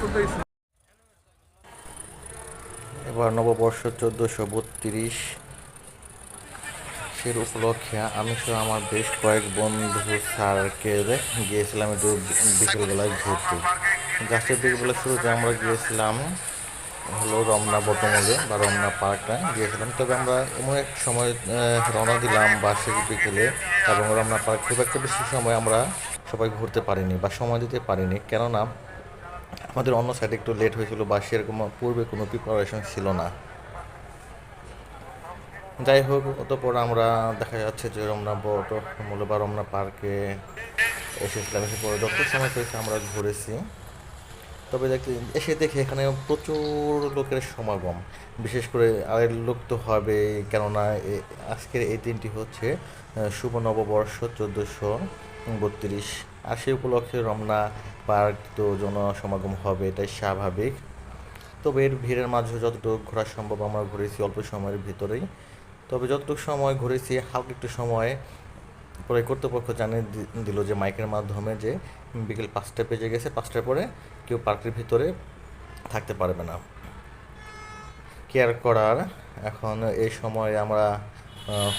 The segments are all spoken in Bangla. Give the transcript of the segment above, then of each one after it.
তুলতেইছি এবার নববর্ষ চোদ্দোশো বত্রিশ সের উপলক্ষে আমি সহ আমার বেশ কয়েক বন্ধু সার্কেল গিয়েছিলাম একটু বিকেলবেলায় ঘুরতে। গাছের বিকেলবেলা শুরুতে আমরা গিয়েছিলাম হলো রমনা বটমলে বা রমনা পার্কটা গিয়েছিলাম। তবে আমরা এমন এক সময় রওনা দিলাম বাসের বিকেলে এবং রমনা পার্ক খুব একটা বেশি সময় আমরা সবাই ঘুরতে পারিনি বা সময় দিতে পারিনি। কেননা আমাদের অন্য সাইডে একটু লেট হয়েছিল বা সেরকম পূর্বে কোনো প্রিপারেশন ছিল না। যাই হোক, অতপর আমরা দেখা যাচ্ছে যে রমনা বট মূল বা রমনা পার্কে এসেছিলাম। এসে পরে যত সময় পেয়েছে আমরা ঘুরেছি। তবে এসে দেখি এখানে প্রচুর লোকের সমাগম। বিশেষ করে আরেক লোক তো হবে, কেননা আজকের এই দিনটি হচ্ছে শুভ নববর্ষ চোদ্দোশো বত্রিশ। আর সেই উপলক্ষে রমনা পার্ক তো জনসমাগম হবে, এটাই স্বাভাবিক। তবে এর ভিড়ের মাঝে যতটুকু ঘোরা সম্ভব আমরা ঘুরেছি অল্প সময়ের ভিতরেই। তবে যতটুকু সময় ঘুরেছি, হালকা একটু সময় পরে কর্তৃপক্ষ জানিয়ে দিল যে মাইকের মাধ্যমে যে বিকেল পাঁচটা বেজে গেছে পাঁচটার পরে কেউ পার্কের ভিতরে থাকতে পারবে না কেয়ার করার এখন এই সময় আমরা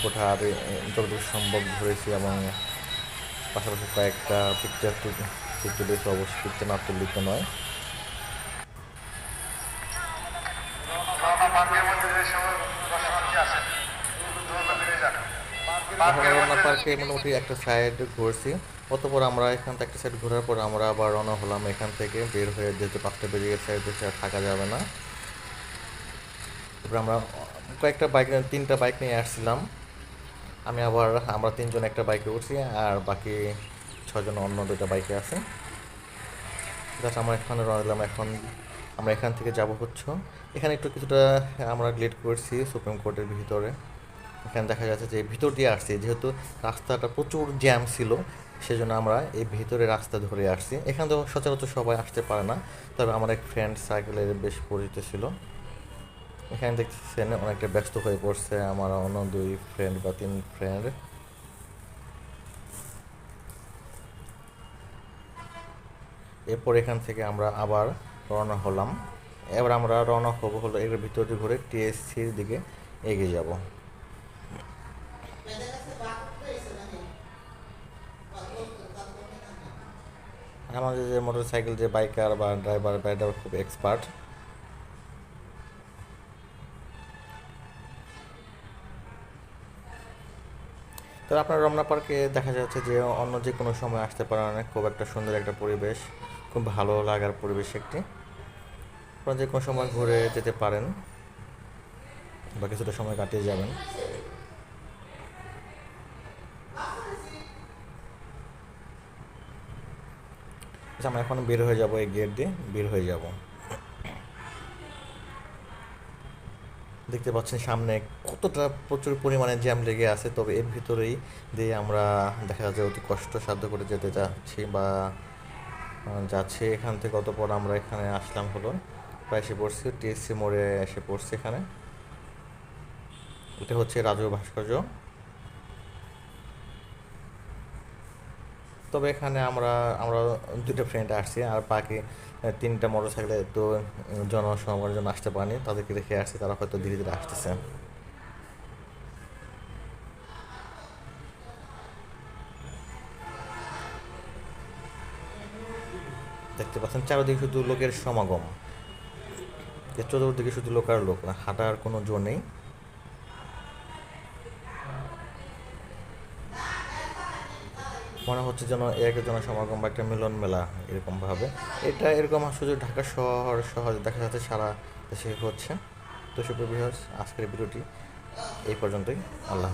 কোঠার যতটুকু সম্ভব ঘুরেছি এবং পাশাপাশি কয়েকটা পিকচার তুলতে তুলেছি অবশ্যই পিকচার না তুললে তো নয় রমনা পার্কে মোটামুটি একটা সাইড ঘুরছি। অতপর আমরা এখান থেকে একটা সাইড ঘোরার পর আমরা আবার রওনা হলাম এখান থেকে, বের হয়ে যেহেতু পাঁচটা বেজে গেছে আর থাকা যাবে না। তারপরে আমরা কয়েকটা বাইক তিনটা বাইক নিয়ে আসছিলাম। আমি আবার, আমরা তিনজন একটা বাইকে উঠছি আর বাকি ছজন অন্য দুইটা বাইকে আছে। জাস্ট আমরা এখানে রওনা দিলাম, এখন আমরা এখান থেকে যাব হচ্ছে। এখানে একটু কিছুটা আমরা লেট করছি সুপ্রিম কোর্টের ভিতরে। এখানে দেখা যাচ্ছে যে ভিতর দিয়ে আসছি, যেহেতু রাস্তাটা প্রচুর জ্যাম ছিল, সেজন্য আমরা এই ভিতরে রাস্তা ধরে আসছি। এখানে তো সচরাচর সবাই আসতে পারে না, তবে আমার এক ফ্রেন্ড সাইকেলের বেশ পরিচিত ছিল। এখানে দেখছেন অনেকটা ব্যস্ত হয়ে পড়ছে আমার অন্য দুই ফ্রেন্ড বা তিন ফ্রেন্ড এরপর এখান থেকে আমরা আবার রওনা হলাম। এবার আমরা রওনা হব হলো এর ভিতর ঘুরে টিএসসির দিকে এগিয়ে যাব। আমাদের যে মোটর সাইকেল যে বাইকার বা ড্রাইভার বা ড্রাইভার খুব এক্সপার্ট তো আপনার রমনা পার্কে দেখা যাচ্ছে যে অন্য যে কোনো সময় আসতে পারেন খুব একটা সুন্দর একটা পরিবেশ, খুব ভালো লাগার পরিবেশ একটি। আপনারা যে কোনো সময় ঘুরে যেতে পারেন বা কিছুটা সময় কাটিয়ে যাবেন। আচ্ছা, আমরা এখন বের হয়ে যাব এই গেট দিয়ে বের হয়ে যাব। দেখতে পাচ্ছেন সামনে কতটা প্রচুর পরিমাণে জ্যাম লেগে আছে তবে এর ভিতরেই দিয়ে আমরা দেখা যাচ্ছে অতি কষ্ট সাধ্য করে যেতে যাচ্ছি বা যাচ্ছি। এখান থেকে অতপর আমরা এখানে আসলাম হলো প্রায় এসে পড়ছি টিএসসি মোড়ে এসে পড়ছি এখানে। এটা হচ্ছে রাজু ভাস্কর্য। তবে এখানে আমরা আমরা দুটো ফ্রেন্ড আসছি আর বাকি তিনটা মোটর সাইকেলে তো জনসমাগমের জন্য আসতে পারেনি। তাদেরকে রেখে আসছি, তারা হয়তো ধীরে ধীরে আসতেছে। দেখতে পাচ্ছেন, চারিদিকে শুধু লোকের সমাগম। চতুর্দিকে শুধু লোক আর লোক হাঁটার কোনো জো নেই। মনে হচ্ছে যেন এক জনসমাগম বা একটা মিলন মেলা এরকম ভাবে এটা এরকম শুধু ঢাকা শহর সহজে দেখা যাচ্ছে সারা দেশে হচ্ছে। তো সুপ্রিয় আজকের ভিডিওটি এই পর্যন্তই। আল্লাহ